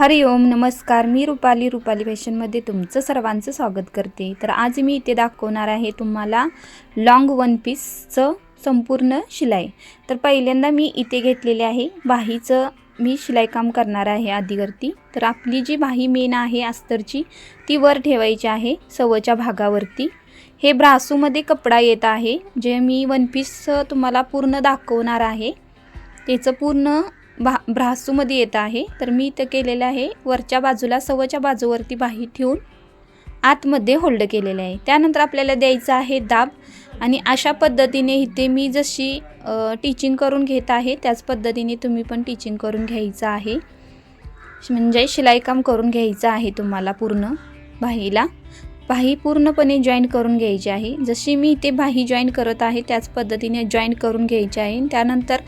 हरि ओम नमस्कार. मी रुपाली रुपाली फॅशनमध्ये तुमचं सर्वांचं स्वागत करते. तर आज मी इथे दाखवणार आहे तुम्हाला लॉंग वन पीसचं संपूर्ण शिलाई. तर पहिल्यांदा मी इथे घेतलेले आहे बाहीचं. मी शिलाईकाम करणार आहे आधीवरती. तर आपली जी बाही मेन आहे अस्तरची ती वर ठेवायची आहे सवच्या भागावरती. हे ब्रासूमध्ये कपडा येत आहे. जे मी वन पीस तुम्हाला पूर्ण दाखवणार आहे. त्याचं पूर्ण भा ब्रासूमध्ये येत आहे. तर मी इथं केलेलं आहे वरच्या बाजूला सव्वाच्या बाजूवरती बाही ठेवून आतमध्ये होल्ड केलेलं आहे. त्यानंतर आपल्याला द्यायचं आहे दाब आणि अशा पद्धतीने इथे मी जशी टीचिंग करून घेत आहे त्याच पद्धतीने तुम्ही पण टीचिंग करून घ्यायचं आहे. म्हणजे शिलाईकाम करून घ्यायचं आहे तुम्हाला पूर्ण बाहीला. बाही पूर्णपणे जॉईन करून घ्यायची आहे. जशी मी इथे बाही जॉईन करत आहे त्याच पद्धतीने जॉईन करून घ्यायची आहे. त्यानंतर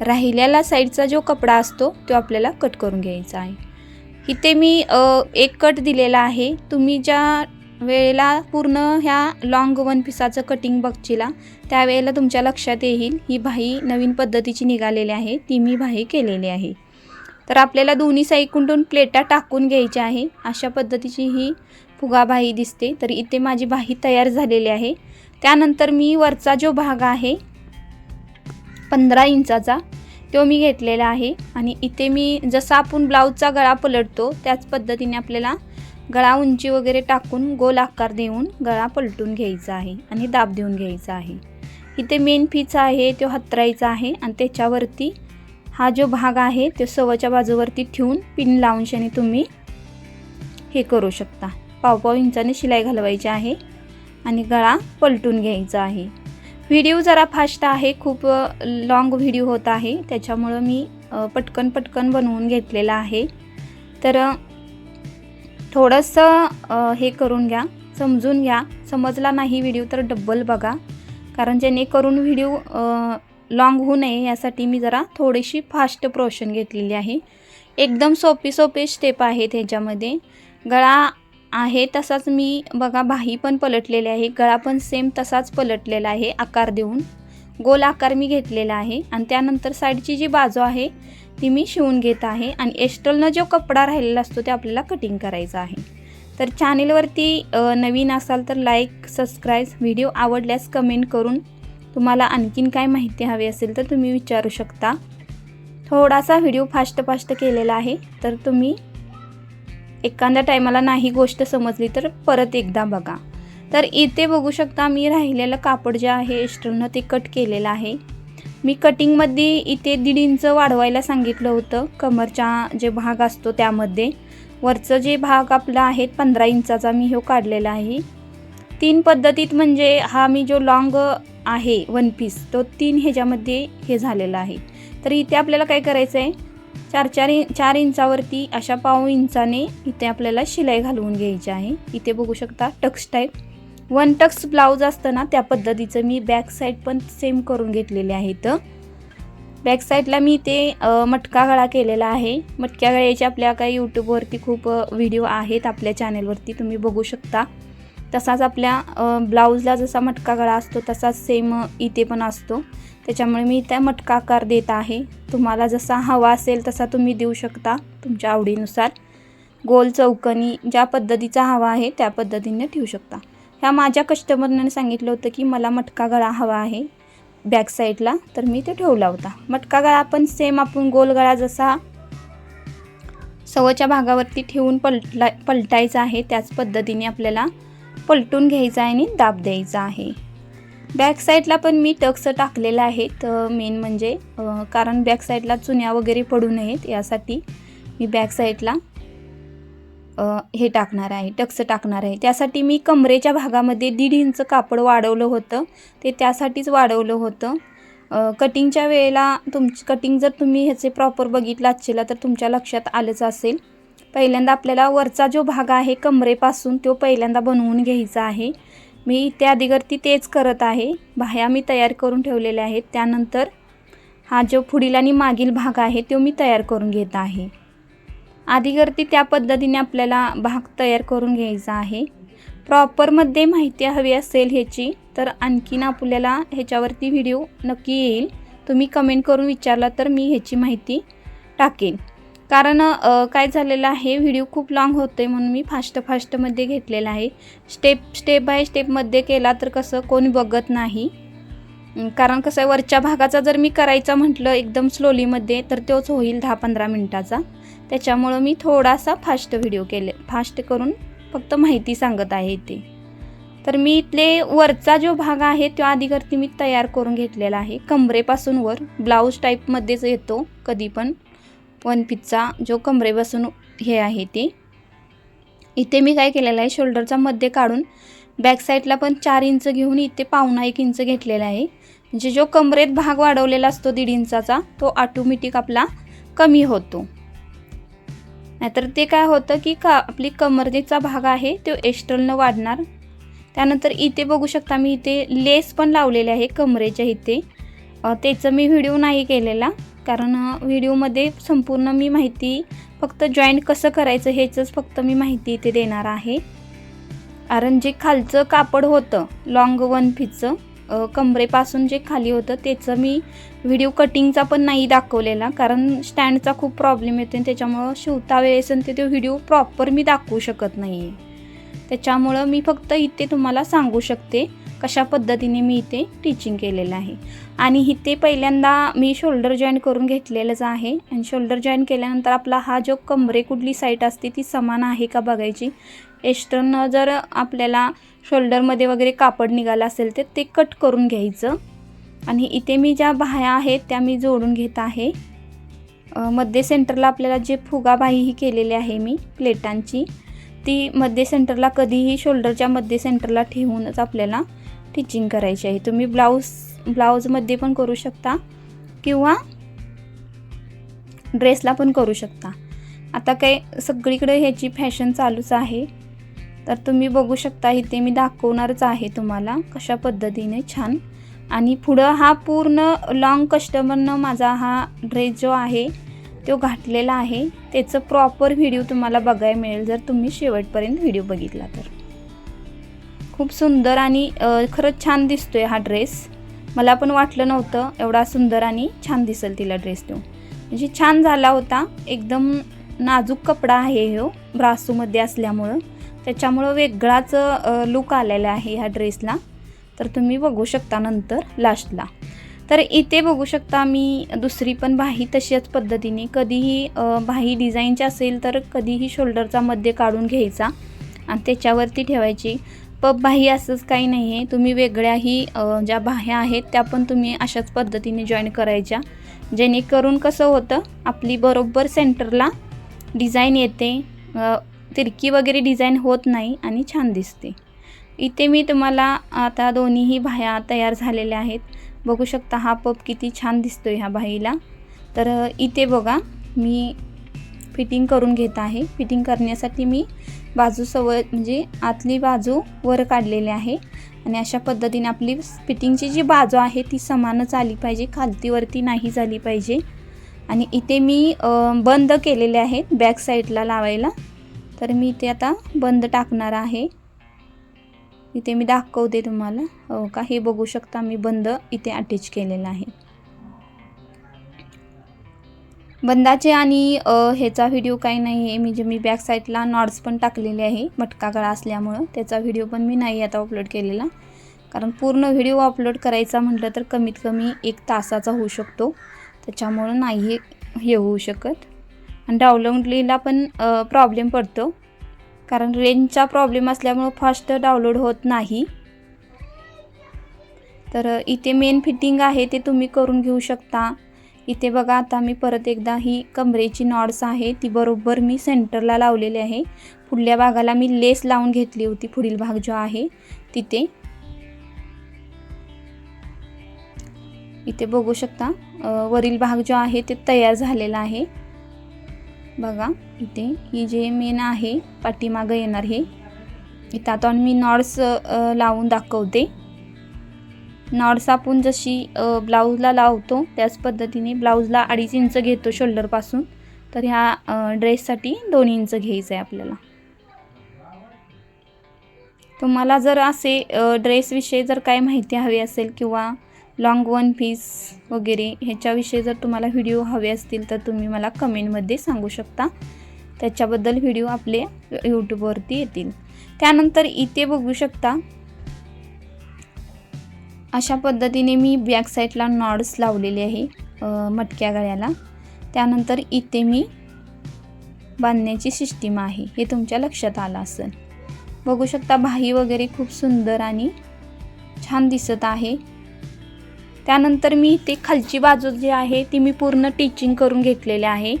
राहिलेला साईडचा जो कपडा असतो तो आपल्याला कट करून घ्यायचा आहे. इथे मी एक कट दिलेला आहे. तुम्ही ज्या वेळेला पूर्ण ह्या लॉंग वन पिसाचं कटिंग बघचिला त्यावेळेला तुमच्या लक्षात येईल ही भाई नवीन पद्धतीची निघालेली आहे ती मी भाई केलेली आहे. तर आपल्याला दोन्ही साईडकडून प्लेटा टाकून घ्यायच्या आहे. अशा पद्धतीची ही फुगा भाई दिसते. तर इथे माझी बाही तयार झालेली आहे. त्यानंतर मी वरचा जो भाग आहे पंधरा इंचाचा. तो मी घेतलेला आहे आणि इथे मी जसा आपण ब्लाऊजचा गळा पलटतो त्याच पद्धतीने आपल्याला गळा उंची वगैरे टाकून गोल आकार देऊन गळा पलटून घ्यायचा आहे आणि दाब देऊन घ्यायचा आहे. इथे मेन फीचा आहे तो हतरायचा आहे आणि त्याच्यावरती हा जो भाग आहे तो सवच्या बाजूवरती ठेवून पिन लावूनशाने तुम्ही हे करू शकता. पावपाव इंचाने शिलाई घालवायची आहे आणि गळा पलटून घ्यायचा आहे. व्हिडिओ जरा फास्ट आहे खूप लॉंग व्हिडिओ होत आहे. त्याच्यामुळं मी पटकन पटकन बनवून घेतलेला आहे. तर थोडंसं हे करून घ्या समजून घ्या. समजला नाही व्हिडिओ तर डब्बल बघा. कारण जेणेकरून व्हिडिओ लॉंग होऊ नये यासाठी मी जरा थोडीशी फास्ट प्रोशन घेतलेली आहे. एकदम सोपी सोपी स्टेप आहेत ह्याच्यामध्ये. गळा आहे तसाच मी बघा बाही पण पलटलेली आहे गळा पण सेम तसाच पलटलेला आहे आकार देऊन. गोल आकार मी घेतलेला आहे आणि त्यानंतर साईडची जी बाजू आहे ती मी शिवून घेत आहे आणि एस्टलनं जो कपडा राहिलेला असतो ते आपल्याला कटिंग करायचा आहे. तर चॅनेलवरती नवीन असाल तर लाईक सबस्क्राईब व्हिडिओ आवडल्यास कमेंट करून तुम्हाला आणखीन काय माहिती हवी असेल तर तुम्ही विचारू शकता. थोडासा व्हिडिओ फास्ट फास्ट केलेला आहे तर तुम्ही एखाद्या टायमाला नाही गोष्ट समजली तर परत एकदा बघा. तर इथे बघू शकता मी राहिलेलं कापड जे आहे एस्ट्रलनं ते कट केलेलं आहे. मी कटिंगमध्ये इथे दीड इंच वाढवायला सांगितलं होतं. कमरच्या जे भाग असतो त्यामध्ये. वरचं जे भाग आपला आहे पंधरा इंचाचा मी हो काढलेला आहे. तीन पद्धतीत म्हणजे हा मी जो लॉंग आहे वन पीस तो तीन ह्याच्यामध्ये हे झालेला आहे. तर इथे आपल्याला काय करायचं आहे चार चार इ चार इंचावरती अशा पाव इंचाने इथे आपल्याला शिलाई घालवून घ्यायची आहे. इथे बघू शकता tucks type one tucks blouse असतं ना त्या पद्धतीचं मी बॅक साईड पण सेम करून घेतलेले आहे तर बॅक साईडला मी इथे मटका गळा केलेला आहे. मटक्या गळ्याचे आपल्या काही यूट्यूबवरती खूप व्हिडिओ आहेत आपल्या चॅनेलवरती तुम्ही बघू शकता. तसाच आपल्या ब्लाऊजला जसा मटका गळा असतो तसाच सेम इथे पण असतो. त्याच्यामुळे मी त्या मटका आकार देत आहे. तुम्हाला जसा हवा असेल तसा तुम्ही देऊ शकता तुमच्या आवडीनुसार. गोल चौकनी ज्या पद्धतीचा हवा आहे त्या पद्धतीने ठेवू शकता. ह्या माझ्या कस्टमरने सांगितलं होतं की मला मटका गळा हवा आहे बॅक साईडला तर मी ते ठेवला होता. मटका गळा पण सेम आपण गोल गळा जसा सवच्या भागावरती ठेवून पलटला पलटायचा आहे त्याच पद्धतीने आपल्याला पलटून घ्यायचा आहे आणि दाब द्यायचा आहे. बॅक साईडला पण मी टक्स टाकलेलं आहेत. मेन म्हणजे कारण बॅक साईडला चुन्या वगैरे पडू नयेत यासाठी मी बॅक साईडला हे टाकणार आहे टक्स टाकणार आहे. त्यासाठी मी कमरेच्या भागामध्ये दीड इंच कापड वाढवलं होतं. ते त्यासाठीच वाढवलं होतं. कटिंगच्या वेळेला तुमची कटिंग जर तुम्ही ह्याचे प्रॉपर बघितलं असेल तर तुमच्या लक्षात आलंच असेल. पहिल्यांदा आपल्याला वरचा जो भाग आहे कमरेपासून तो पहिल्यांदा बनवून घ्यायचा आहे. मी त्या आधीवरती तेच करत आहे. बाह्या मी तयार करून ठेवलेल्या आहेत. त्यानंतर हा जो पुढील आणि मागील भाग आहे तो मी तयार करून घेत आहे. आधीगरती त्या पद्धतीने आपल्याला भाग तयार करून घ्यायचा आहे. प्रॉपरमध्ये माहिती हवी असेल ह्याची तर आणखीन आपल्याला ह्याच्यावरती व्हिडिओ नक्की येईल. तुम्ही कमेंट करून विचारला तर मी ह्याची माहिती टाकेन. कारण काय झालेलं आहे व्हिडिओ खूप लाँग होतो आहे म्हणून मी फास्ट फास्टमध्ये घेतलेला आहे. स्टेप स्टेप बाय स्टेपमध्ये केला तर कसं कोणी बघत नाही. कारण कसं आहे वरच्या भागाचा जर मी करायचा म्हटलं एकदम स्लोलीमध्ये तर तोच होईल दहा पंधरा मिनटाचा. त्याच्यामुळं मी थोडासा फास्ट व्हिडिओ केले फास्ट करून फक्त माहिती सांगत आहे ते. तर मी इथले वरचा जो भाग आहे तो आधीकरती मी तयार करून घेतलेला आहे. कमरेपासून वर ब्लाऊज टाईपमध्येच येतो कधी पण वन पीसचा जो कमरेपासून हे आहे ते. इथे मी काय केलेलं आहे शोल्डरचा मध्ये काढून बॅक साईडला पण चार इंच घेऊन इथे पावणा एक इंच घेतलेला आहे. म्हणजे जो कमरेत भाग वाढवलेला असतो दीड इंचाचा तो ऑटोमॅटिक आपला कमी होतो. नाहीतर ते काय होतं की का आपली कमरेचा भाग आहे तो एस्ट्रलनं वाढणार. त्यानंतर इथे बघू शकता मी इथे लेस पण लावलेले आहे कमरेच्या इथे. त्याचं मी व्हिडिओ नाही केलेला. कारण व्हिडिओमध्ये संपूर्ण मी माहिती फक्त जॉईंट कसं करायचं ह्याचंच फक्त मी माहिती इथे देणार आहे. कारण जे खालचं कापड होतं लॉंग वन फीचं कमरेपासून जे खाली होतं त्याचं मी व्हिडिओ कटिंगचा पण नाही दाखवलेला. कारण स्टँडचा खूप प्रॉब्लेम येतो आणि त्याच्यामुळं शिवता वेळेस ते तो व्हिडिओ प्रॉपर मी दाखवू शकत नाही आहे त्याच्यामुळं मी फक्त इथे तुम्हाला सांगू शकते कशा पद्धतीने मी इथे टीचिंग केलेलं आहे. आणि इथे पहिल्यांदा मी शोल्डर जॉईन करून घेतलेलंच आहे. आणि शोल्डर जॉईन केल्यानंतर आपला हा जो कमरे कुठली साईट असते ती समान आहे का बघायची? एक्स्टर्न जर आपल्याला शोल्डरमध्ये वगैरे कापड निघालं असेल तर ते कट करून घ्यायचं. आणि इथे मी ज्या बाह्या आहेत त्या मी जोडून घेत आहे. मध्य सेंटरला आपल्याला जे फुगाबाई ही केलेली आहे मी प्लेटांची ती मध्य सेंटरला कधीही शोल्डरच्या मध्य सेंटरला ठेवूनच आपल्याला टिचिंग करायची आहे. तुम्ही ब्लाऊज ब्लाऊजमध्ये पण करू शकता किंवा ड्रेसला पण करू शकता. आता काय सगळीकडे ह्याची फॅशन चालूच आहे. तर तुम्ही बघू शकता इथे मी दाखवणारच आहे तुम्हाला कशा पद्धतीने छान. आणि पुढं हा पूर्ण लॉंग कस्टमरनं माझा हा ड्रेस जो आहे तो घातलेला आहे. त्याचं प्रॉपर व्हिडिओ तुम्हाला बघायला मिळेल जर तुम्ही शेवटपर्यंत व्हिडिओ बघितला तर. खूप सुंदर आणि खरंच छान दिसतोय हा ड्रेस. मला पण वाटलं नव्हतं एवढा सुंदर आणि छान दिसेल तिला ड्रेस तो म्हणजे छान झाला होता. एकदम नाजूक कपडा आहे हो ब्रासूमध्ये असल्यामुळं. त्याच्यामुळं वेगळाच लुक आलेला आहे ह्या ड्रेसला. तर तुम्ही बघू शकता नंतर लास्टला तर इथे बघू शकता मी दुसरी पण बाही तशाच पद्धतीने. कधीही बाही डिझाईनची असेल तर कधीही शोल्डरचा मध्ये काढून घ्यायचा. आणि त्याच्यावरती ठेवायची. पब बाह्य असंच काही नाही आहे तुम्ही वेगळ्याही ज्या बाह्या आहेत त्या पण तुम्ही अशाच पद्धतीने जॉईन करायच्या. जेणेकरून कसं होतं आपली बरोबर सेंटरला डिझाईन येते तिरकी वगैरे डिझाईन होत नाही आणि छान दिसते. इथे मी तुम्हाला आता दोन्हीही बाह्या तयार झालेल्या आहेत. बघू शकता हा पप किती छान दिसतो ह्या बाईला तर इथे बघा मी फिटिंग करून घेत आहे. फिटिंग करण्यासाठी मी बाजू सवय म्हणजे आतली बाजू वर काढलेली आहे. आणि अशा पद्धतीने आपली फिटिंगची जी बाजू आहे ती समानच आली पाहिजे खालतीवरती नाही झाली पाहिजे. आणि इथे मी बंद केलेले आहेत बॅक साईडला लावायला. तर मी इथे आता बंद टाकणार आहे. इथे मी दाखवते तुम्हाला. हो का? हे बघू शकता मी बंद इथे अटॅच केलेलं आहे. बंदाचे आणि ह्याचा व्हिडिओ काही नाही आहे. म्हणजे मी बॅक साईडला नॉट्स पण टाकलेले आहे. मटका गळा असल्यामुळं. त्याचा व्हिडिओ पण मी नाही आता अपलोड केलेला. कारण पूर्ण व्हिडिओ अपलोड करायचा म्हटलं तर कमीत कमी एक तासाचा होऊ शकतो. त्याच्यामुळं नाही हे होऊ शकत. आणि डाउनलोडलीला पण प्रॉब्लेम पडतो. कारण रेंजचा प्रॉब्लेम असल्यामुळं फास्ट डाउनलोड होत नाही. तर इथे मेन फिटिंग आहे ते तुम्ही करून घेऊ शकता. इथे बघा आता मी परत एकदा ही कमरेची नॉड्स आहे ती बरोबर मी सेंटरला लावलेली आहे. पुढल्या भागाला मी लेस लावून घेतली होती पुढील भाग जो आहे तिथे. इथे बघू शकता वरील भाग जो आहे ते तयार झालेला आहे. बघा इथे ही जे मेन आहे पाठीमागं येणार हे. इथं आता मी नॉड्स लावून दाखवते. नॉड्स आपण जशी ब्लाऊजला लावतो त्याच पद्धतीने ब्लाऊजला अडीच इंच घेतो शोल्डरपासून. तर ह्या ड्रेससाठी दोन इंच घ्यायचं आहे आपल्याला. तुम्हाला जर असे ड्रेसविषयी जर काय माहिती हवी असेल किंवा लॉंग वन पीस वगैरे ह्याच्याविषयी जर तुम्हाला व्हिडिओ हवे असतील तर तुम्ही मला कमेंटमध्ये सांगू शकता. त्याच्याबद्दल व्हिडिओ आपले यूट्यूबवरती येतील. त्यानंतर इथे बघू शकता अशा पद्धतीने मी बॅक साईडला नॉड्स लावलेले आहे मटक्या गळ्याला. त्यानंतर इथे मी बांधण्याची सिस्टीम आहे हे तुमच्या लक्षात आलं असेल. बघू शकता भाई वगैरे खूप सुंदर आणि छान दिसत आहे. त्यानंतर मी इथे खालची बाजू जी आहे ती मी पूर्ण टिचिंग करून घेतलेले आहे.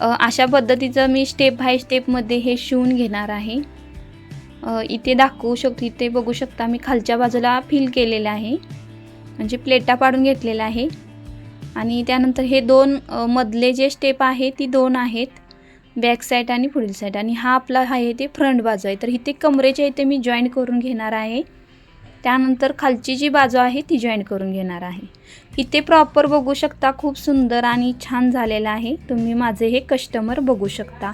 अशा पद्धतीचं मी स्टेप बाय स्टेपमध्ये हे शिवून घेणार आहे. इथे दाखवू शकतो इथे बघू शकता मी खालच्या बाजूला फिल केलेलं आहे. म्हणजे प्लेटा पाडून घेतलेला आहे. आणि त्यानंतर हे दोन मधले जे स्टेप आहे ती दोन आहेत. बॅक साईड आणि पुढील साईड आणि हा आपला आहे ते फ्रंट बाजू आहे. तर इथे कमरेच्या इथे मी जॉईन करून घेणार आहे. त्यानंतर खालची जी बाजू आहे ती जॉईन करून घेणार आहे. इथे प्रॉपर बघू शकता खूप सुंदर आणि छान झालेलं आहे. तुम्ही माझे हे कस्टमर बघू शकता.